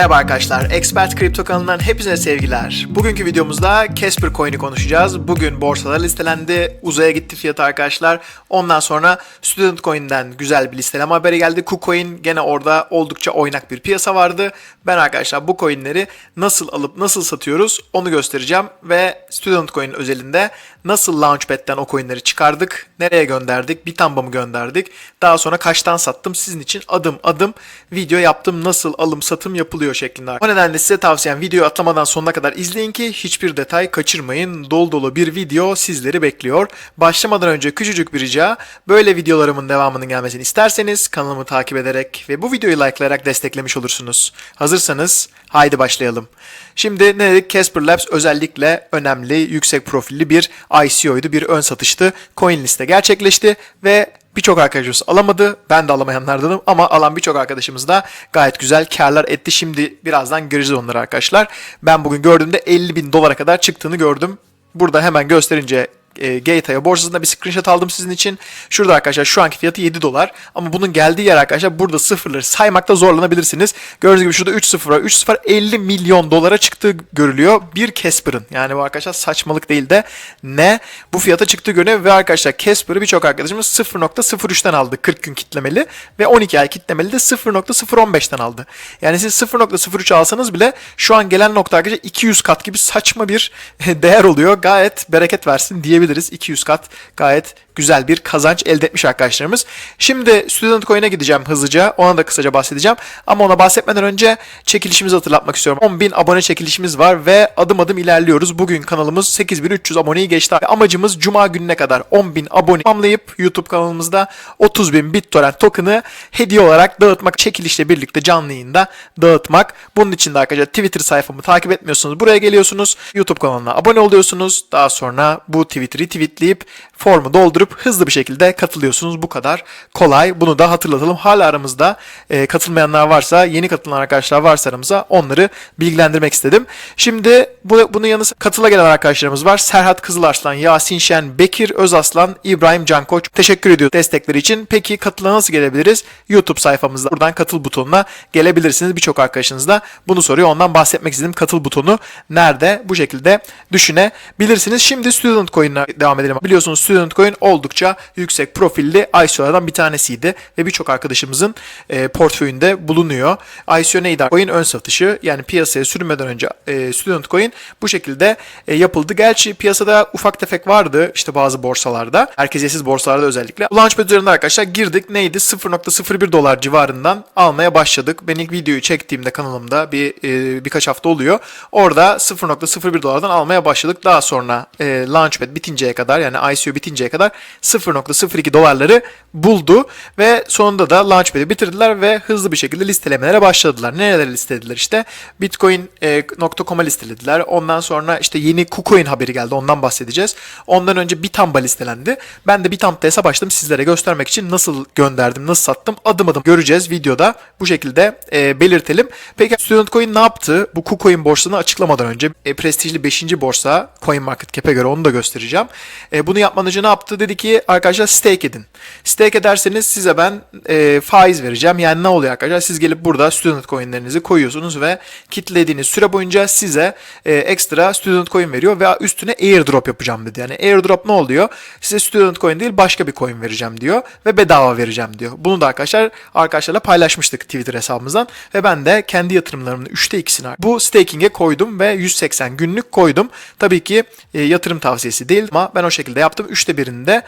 Merhaba arkadaşlar, Expert Kripto kanalından hepinize sevgiler. Bugünkü videomuzda Casper Coin'i konuşacağız. Bugün borsada listelendi, uzaya gitti fiyatı arkadaşlar. Ondan sonra Student Coin'den güzel bir listeleme haberi geldi. KuCoin gene orada oldukça oynak bir piyasa vardı. Ben arkadaşlar bu coinleri nasıl alıp nasıl satıyoruz onu göstereceğim. Ve Student Coin özelinde nasıl Launchpad'den o coinleri çıkardık, nereye gönderdik, Bitamba mı gönderdik, daha sonra kaçtan sattım sizin için adım adım video yaptım nasıl alım satım yapılıyor şeklinde. O nedenle size tavsiyem videoyu atlamadan sonuna kadar izleyin ki hiçbir detay kaçırmayın. Dolu dolu bir video sizleri bekliyor. Başlamadan önce küçücük bir rica böyle videolarımın devamının gelmesini isterseniz kanalımı takip ederek ve bu videoyu likelayarak desteklemiş olursunuz. Hazırsanız haydi başlayalım. Şimdi ne dedik? Casper Labs özellikle önemli, yüksek profilli bir ICO'ydu, bir ön satıştı. CoinList'te gerçekleşti ve Birçok arkadaşımız alamadı. Ben de alamayanlardanım ama alan birçok arkadaşımız da gayet güzel karlar etti. Şimdi birazdan göreceğiz onları arkadaşlar. Ben bugün gördüğümde 50 bin dolara kadar çıktığını gördüm. Burada hemen gösterince e, borsasında bir screenshot aldım sizin için. Şurada arkadaşlar şu anki fiyatı 7 dolar. Ama bunun geldiği yer arkadaşlar burada sıfırları saymakta zorlanabilirsiniz. Gördüğünüz gibi şurada 3 sıfır var. 3 sıfır 50 milyon dolara çıktığı görülüyor. Bir Casper'ın. Yani bu arkadaşlar saçmalık değil de ne? Bu fiyata çıktığı görünüyor ve arkadaşlar Casper'ı birçok arkadaşımız 0.03'ten aldı 40 gün kitlemeli ve 12 ay kitlemeli de 0.015'ten aldı. Yani siz 0.03 alsanız bile şu an gelen nokta arkadaşlar 200 kat gibi saçma bir değer oluyor. Gayet bereket versin diyebiliriz. 200 kat gayet güzel bir kazanç elde etmiş arkadaşlarımız. Şimdi Student Coin'e gideceğim hızlıca. Ona da kısaca bahsedeceğim. Ama ona bahsetmeden önce çekilişimizi hatırlatmak istiyorum. 10.000 abone çekilişimiz var ve adım adım ilerliyoruz. Bugün kanalımız 8.300 aboneyi geçti. Amacımız Cuma gününe kadar 10.000 abone tamamlayıp YouTube kanalımızda 30.000 BitTorrent token'ı hediye olarak dağıtmak. Çekilişle birlikte canlı yayında dağıtmak. Bunun için de arkadaşlar Twitter sayfamı takip etmiyorsunuz. Buraya geliyorsunuz. YouTube kanalına abone oluyorsunuz. Daha sonra bu Twitter'ı tweetleyip formu doldurup hızlı bir şekilde katılıyorsunuz. Bu kadar kolay. Bunu da hatırlatalım. Hala aramızda e, katılmayanlar varsa, yeni katılan arkadaşlar varsa aramıza onları bilgilendirmek istedim. Şimdi bu, bunun yanı sıra katıla gelen arkadaşlarımız var. Serhat Kızılarslan, Yasin Şen, Bekir Özaslan, İbrahim Cankoç. Teşekkür ediyorum destekleri için. Peki katıla nasıl gelebiliriz? YouTube sayfamızda buradan katıl butonuna gelebilirsiniz. Birçok arkadaşınız da bunu soruyor. Ondan bahsetmek istedim. Katıl butonu nerede? Bu şekilde düşünebilirsiniz. Şimdi Student Coin'e devam edelim. Biliyorsunuz Student Coin oldukça yüksek profilli ICO'lardan bir tanesiydi ve birçok arkadaşımızın e, portföyünde bulunuyor. ICO neydi? Coin ön satışı yani piyasaya sürmeden önce e, Student Coin bu şekilde e, yapıldı. Gerçi piyasada ufak tefek vardı işte bazı borsalarda. Herkesiyetsiz borsalarda özellikle. Launchpad üzerinde arkadaşlar girdik. Neydi? 0.01 dolar civarından almaya başladık. Ben ilk videoyu çektiğimde kanalımda bir e, birkaç hafta oluyor. Orada 0.01 dolardan almaya başladık. Daha sonra e, Launchpad bitinceye kadar yani ICO bitinceye kadar 0.02 dolarları buldu ve sonunda da Launchpad'i bitirdiler ve hızlı bir şekilde listelemelere başladılar. Nerelere listelediler işte? Bitcoin.com'a listelediler. Ondan sonra işte yeni KuCoin haberi geldi. Ondan bahsedeceğiz. Ondan önce Bitamba listelendi. Ben de Bitamb'da hesap açtım sizlere göstermek için nasıl gönderdim, nasıl sattım adım adım göreceğiz videoda. Bu şekilde e, belirtelim. Peki Student Coin ne yaptı? Bu KuCoin borsasını açıklamadan önce e, prestijli 5. borsa CoinMarketCap'e göre onu da göstereceğim. E, bunu yapmadan önce ne yaptı? Dedi ki arkadaşlar stake edin. Stake ederseniz size ben e, faiz vereceğim. Yani ne oluyor arkadaşlar? Siz gelip burada student coinlerinizi koyuyorsunuz ve kitlediğiniz süre boyunca size e, ekstra student coin veriyor ve üstüne airdrop yapacağım dedi. Yani airdrop ne oluyor? Size student coin değil başka bir coin vereceğim diyor ve bedava vereceğim diyor. Bunu da arkadaşlar arkadaşlarla paylaşmıştık Twitter hesabımızdan ve ben de kendi yatırımlarımın 3'te 2'sini bu staking'e koydum ve 180 günlük koydum. Tabii ki e, yatırım tavsiyesi değil ama ben o şekilde yaptım. 3'te birinde e,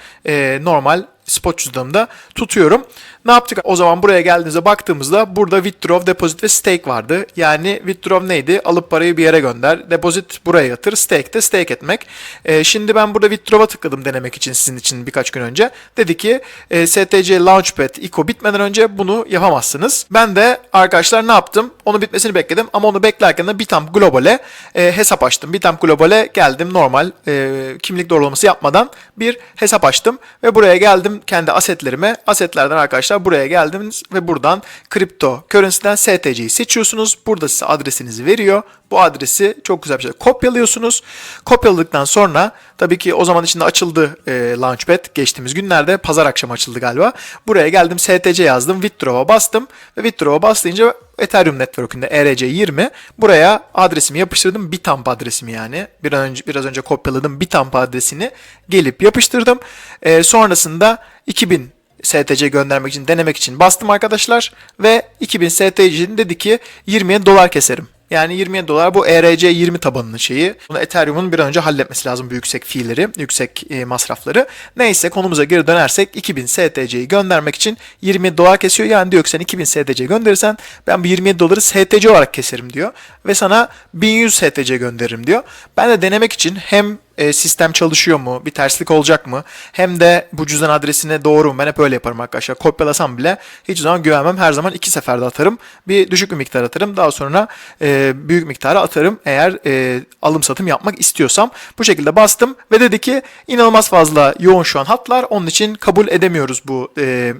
normal spot cüzdanımda tutuyorum. Ne yaptık? O zaman buraya geldiğimizde baktığımızda burada withdraw, deposit ve stake vardı. Yani withdraw neydi? Alıp parayı bir yere gönder. Deposit buraya yatır. Stake de stake etmek. E, şimdi ben burada withdraw'a tıkladım denemek için sizin için birkaç gün önce. Dedi ki e, STC Launchpad ICO bitmeden önce bunu yapamazsınız. Ben de arkadaşlar ne yaptım? Onu bitmesini bekledim ama onu beklerken de Bitamp Global'e e, hesap açtım. Bitamp Global'e geldim normal e, kimlik doğrulaması yapmadan bir hesap açtım ve buraya geldim kendi asetlerime. Asetlerden arkadaşlar buraya geldiniz ve buradan kripto currency'den STC'yi seçiyorsunuz. Burada size adresinizi veriyor. Bu adresi çok güzel bir şekilde kopyalıyorsunuz. Kopyaladıktan sonra Tabii ki o zaman içinde açıldı e, Launchpad. Geçtiğimiz günlerde pazar akşamı açıldı galiba. Buraya geldim STC yazdım. Withdraw'a bastım. Ve Withdraw'a bastığınca Ethereum Network'ünde ERC20 buraya adresimi yapıştırdım. Bitamp adresimi yani. Bir önce biraz önce kopyaladım Bitamp adresini gelip yapıştırdım. E, sonrasında 2000 STC göndermek için denemek için bastım arkadaşlar ve 2000 STC'nin dedi ki 20'ye dolar keserim. Yani 20 dolar bu ERC20 tabanının şeyi. Bunu Ethereum'un bir an önce halletmesi lazım bu yüksek fiilleri, yüksek e, masrafları. Neyse konumuza geri dönersek 2000 STC'yi göndermek için 20 dolar kesiyor. Yani diyor ki sen 2000 STC gönderirsen ben bu 27 doları STC olarak keserim diyor. Ve sana 1100 STC gönderirim diyor. Ben de denemek için hem e, sistem çalışıyor mu, bir terslik olacak mı? Hem de bu cüzdan adresine doğru mu? Ben hep öyle yaparım arkadaşlar. Kopyalasam bile hiç zaman güvenmem. Her zaman iki seferde atarım. Bir düşük bir miktar atarım. Daha sonra e, büyük miktara atarım. Eğer e, alım satım yapmak istiyorsam. Bu şekilde bastım ve dedi ki inanılmaz fazla yoğun şu an hatlar. Onun için kabul edemiyoruz bu e,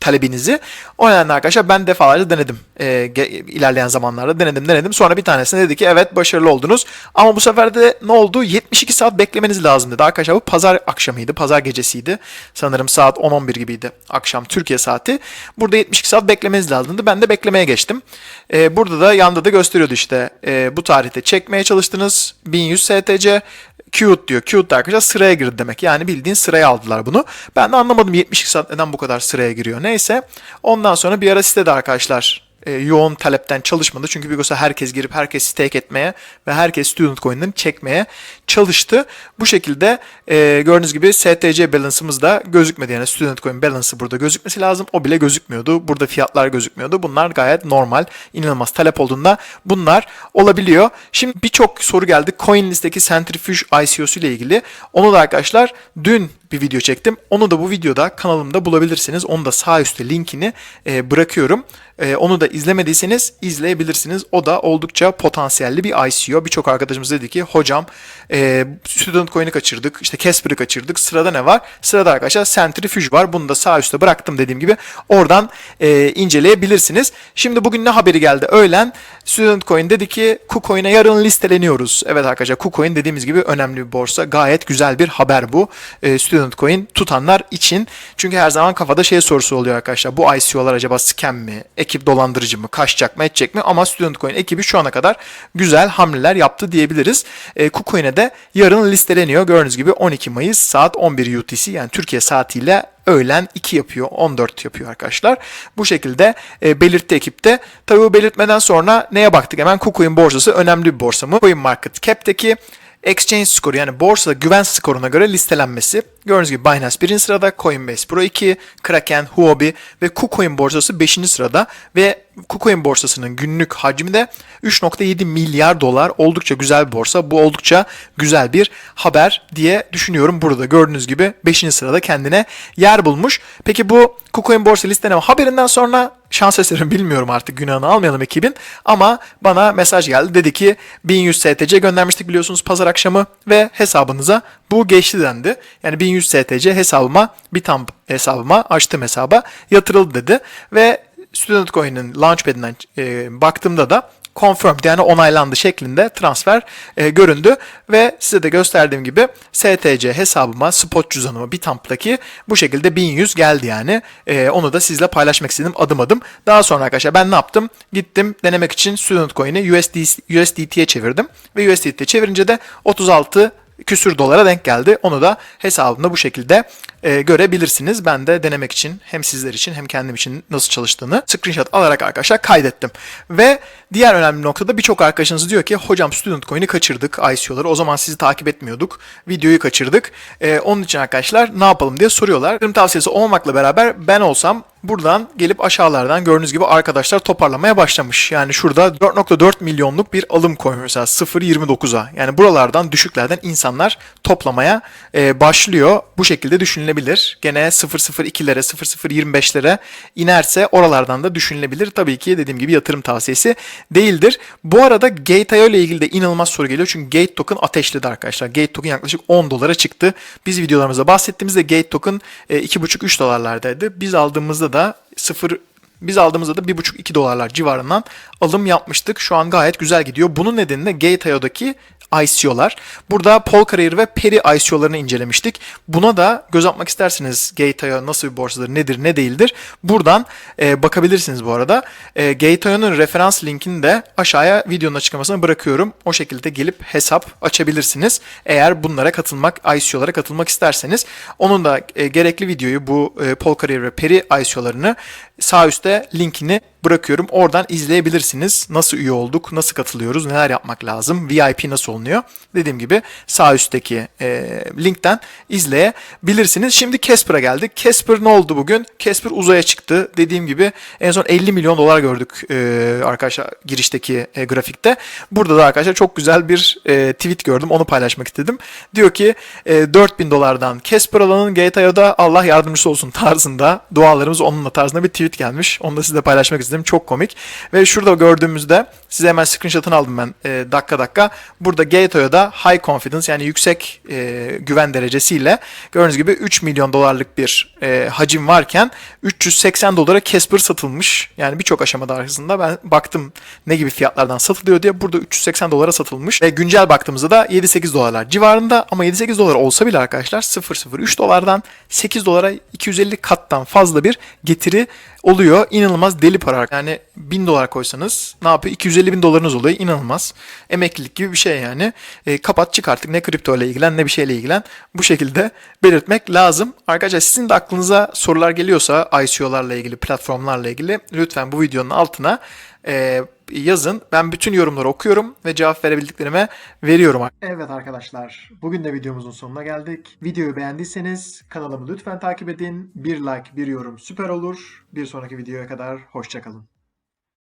talebinizi. O nedenle arkadaşlar ben defalarca denedim. Ge- ilerleyen zamanlarda denedim denedim. Sonra bir tanesine dedi ki evet başarılı oldunuz. Ama bu sefer de ne oldu? 72 saat beklemeniz lazım dedi. Arkadaşlar bu pazar akşamıydı. Pazar gecesiydi. Sanırım saat 10-11 gibiydi. Akşam Türkiye saati. Burada 72 saat beklemeniz lazımdı. Ben de beklemeye geçtim. Ee, burada da yanda da gösteriyordu işte. Ee, bu tarihte çekmeye çalıştınız. 1100 STC. Qt diyor. De arkadaşlar sıraya girdi demek. Yani bildiğin sıraya aldılar bunu. Ben de anlamadım 72 saat neden bu kadar sıraya giriyor. Neyse. Ondan sonra bir ara sitede arkadaşlar e, yoğun talepten çalışmadı. Çünkü Bigos'a herkes girip herkes stake etmeye ve herkes student coin'lerini çekmeye çalıştı. Bu şekilde e, gördüğünüz gibi STC balance'ımız da gözükmedi. Yani student coin balance'ı burada gözükmesi lazım. O bile gözükmüyordu. Burada fiyatlar gözükmüyordu. Bunlar gayet normal. inanılmaz talep olduğunda bunlar olabiliyor. Şimdi birçok soru geldi. CoinList'teki Centrifuge ICO'su ile ilgili. Onu da arkadaşlar dün bir video çektim. Onu da bu videoda kanalımda bulabilirsiniz. Onu da sağ üstte linkini e, bırakıyorum. E, onu da izlemediyseniz izleyebilirsiniz. O da oldukça potansiyelli bir ICO. Birçok arkadaşımız dedi ki hocam e, Student Coin'i kaçırdık. işte Casper'ı kaçırdık. Sırada ne var? Sırada arkadaşlar Centrifuge var. Bunu da sağ üstte bıraktım dediğim gibi. Oradan e, inceleyebilirsiniz. Şimdi bugün ne haberi geldi? Öğlen Student Coin dedi ki KuCoin'e yarın listeleniyoruz. Evet arkadaşlar KuCoin dediğimiz gibi önemli bir borsa. Gayet güzel bir haber bu. E, Student Coin tutanlar için. Çünkü her zaman kafada şey sorusu oluyor arkadaşlar. Bu ICO'lar acaba scam mi? Ekip dolandırıcı mı? Kaçacak mı? Edecek mi? Ama Student Coin ekibi şu ana kadar güzel hamleler yaptı diyebiliriz. E, KuCoin'e de yarın listeleniyor. Gördüğünüz gibi 12 Mayıs saat 11 UTC yani Türkiye saatiyle öğlen 2 yapıyor, 14 yapıyor arkadaşlar. Bu şekilde e, belirtti ekipte. Tabii bu belirtmeden sonra neye baktık? Hemen KuCoin borsası önemli bir borsa mı? Coin Market Cap'teki Exchange skoru yani borsa güven skoruna göre listelenmesi. Gördüğünüz gibi Binance 1. sırada, Coinbase Pro 2, Kraken, Huobi ve KuCoin borsası 5. sırada ve KuCoin borsasının günlük hacmi de 3.7 milyar dolar. Oldukça güzel bir borsa. Bu oldukça güzel bir haber diye düşünüyorum. Burada gördüğünüz gibi 5. sırada kendine yer bulmuş. Peki bu KuCoin borsa listeleme haberinden sonra şans eseri bilmiyorum artık günahını almayalım ekibin ama bana mesaj geldi. Dedi ki 1100 STC göndermiştik biliyorsunuz pazar akşamı ve hesabınıza bu geçti dendi. Yani 1100 STC hesabıma bir tam hesabıma açtığım hesaba yatırıldı dedi ve Student Coin'in Launchpad'inden e, baktığımda da confirmed yani onaylandı şeklinde transfer e, göründü ve size de gösterdiğim gibi STC hesabıma spot cüzdanıma Bitamp'taki bu şekilde 1100 geldi yani. E, onu da sizle paylaşmak istedim adım adım. Daha sonra arkadaşlar ben ne yaptım? Gittim denemek için Student Coin'i USD, USDT'ye çevirdim ve USDT'ye çevirince de 36 küsür dolara denk geldi. Onu da hesabımda bu şekilde e, görebilirsiniz. Ben de denemek için hem sizler için hem kendim için nasıl çalıştığını screenshot alarak arkadaşlar kaydettim. Ve diğer önemli noktada birçok arkadaşınız diyor ki hocam Student Coin'i kaçırdık ICO'ları. O zaman sizi takip etmiyorduk. Videoyu kaçırdık. E, onun için arkadaşlar ne yapalım diye soruyorlar. Benim tavsiyesi olmamakla beraber ben olsam buradan gelip aşağılardan gördüğünüz gibi arkadaşlar toparlamaya başlamış. Yani şurada 4.4 milyonluk bir alım koymuş mesela 0.29'a. Yani buralardan düşüklerden insanlar toplamaya e, başlıyor. Bu şekilde düşünülebilir. Gene 0.02'lere 0.025'lere inerse oralardan da düşünülebilir. Tabii ki dediğim gibi yatırım tavsiyesi değildir. Bu arada Gate.io ile ilgili de inanılmaz soru geliyor. Çünkü Gate token ateşledi arkadaşlar. Gate token yaklaşık 10 dolara çıktı. Biz videolarımızda bahsettiğimizde Gate token e, 2.5-3 dolarlardaydı. Biz aldığımızda da 0 biz aldığımızda da 1.5-2 dolarlar civarından alım yapmıştık. Şu an gayet güzel gidiyor. Bunun nedeni de Gate.io'daki ICO'lar. Burada Polkadot ve Peri ICO'larını incelemiştik. Buna da göz atmak isterseniz Gate.io nasıl bir borsadır, nedir, ne değildir. Buradan e, bakabilirsiniz bu arada. E, Gate.io'nun referans linkini de aşağıya videonun açıklamasına bırakıyorum. O şekilde gelip hesap açabilirsiniz. Eğer bunlara katılmak, ICO'lara katılmak isterseniz. Onun da e, gerekli videoyu bu e, Polkadot ve Peri ICO'larını sağ üstte linkini bırakıyorum. Oradan izleyebilirsiniz. Nasıl üye olduk, nasıl katılıyoruz, neler yapmak lazım, VIP nasıl olunuyor. Dediğim gibi sağ üstteki e, linkten izleyebilirsiniz. Şimdi Casper'a geldik. Casper ne oldu bugün? Casper uzaya çıktı. Dediğim gibi en son 50 milyon dolar gördük e, arkadaşlar girişteki e, grafikte. Burada da arkadaşlar çok güzel bir e, tweet gördüm. Onu paylaşmak istedim. Diyor ki e, 4000 dolardan Casper alanın GTA'da Allah yardımcısı olsun tarzında dualarımız onunla tarzında bir tweet gelmiş. Onu da sizle paylaşmak istedim. Çok komik. Ve şurada gördüğümüzde size hemen screenshot'ını aldım ben e, dakika dakika. Burada Gateway'da high confidence yani yüksek e, güven derecesiyle gördüğünüz gibi 3 milyon dolarlık bir e, hacim varken 380 dolara Casper satılmış. Yani birçok aşamada arasında ben baktım ne gibi fiyatlardan satılıyor diye burada 380 dolara satılmış. Ve güncel baktığımızda da 7-8 dolarlar civarında ama 7-8 dolar olsa bile arkadaşlar 0.03 dolardan 8 dolara 250 kattan fazla bir getiri oluyor. İnanılmaz deli para. Yani 1000 dolar koysanız ne yapıyor? 250 bin dolarınız oluyor. İnanılmaz. Emeklilik gibi bir şey yani. E, kapat çık artık ne kripto ile ilgilen ne bir şeyle ilgilen. Bu şekilde belirtmek lazım. Arkadaşlar sizin de aklınıza sorular geliyorsa ICO'larla ilgili, platformlarla ilgili lütfen bu videonun altına e, yazın. Ben bütün yorumları okuyorum ve cevap verebildiklerime veriyorum. Evet arkadaşlar, bugün de videomuzun sonuna geldik. Videoyu beğendiyseniz kanalımı lütfen takip edin. Bir like, bir yorum süper olur. Bir sonraki videoya kadar hoşçakalın.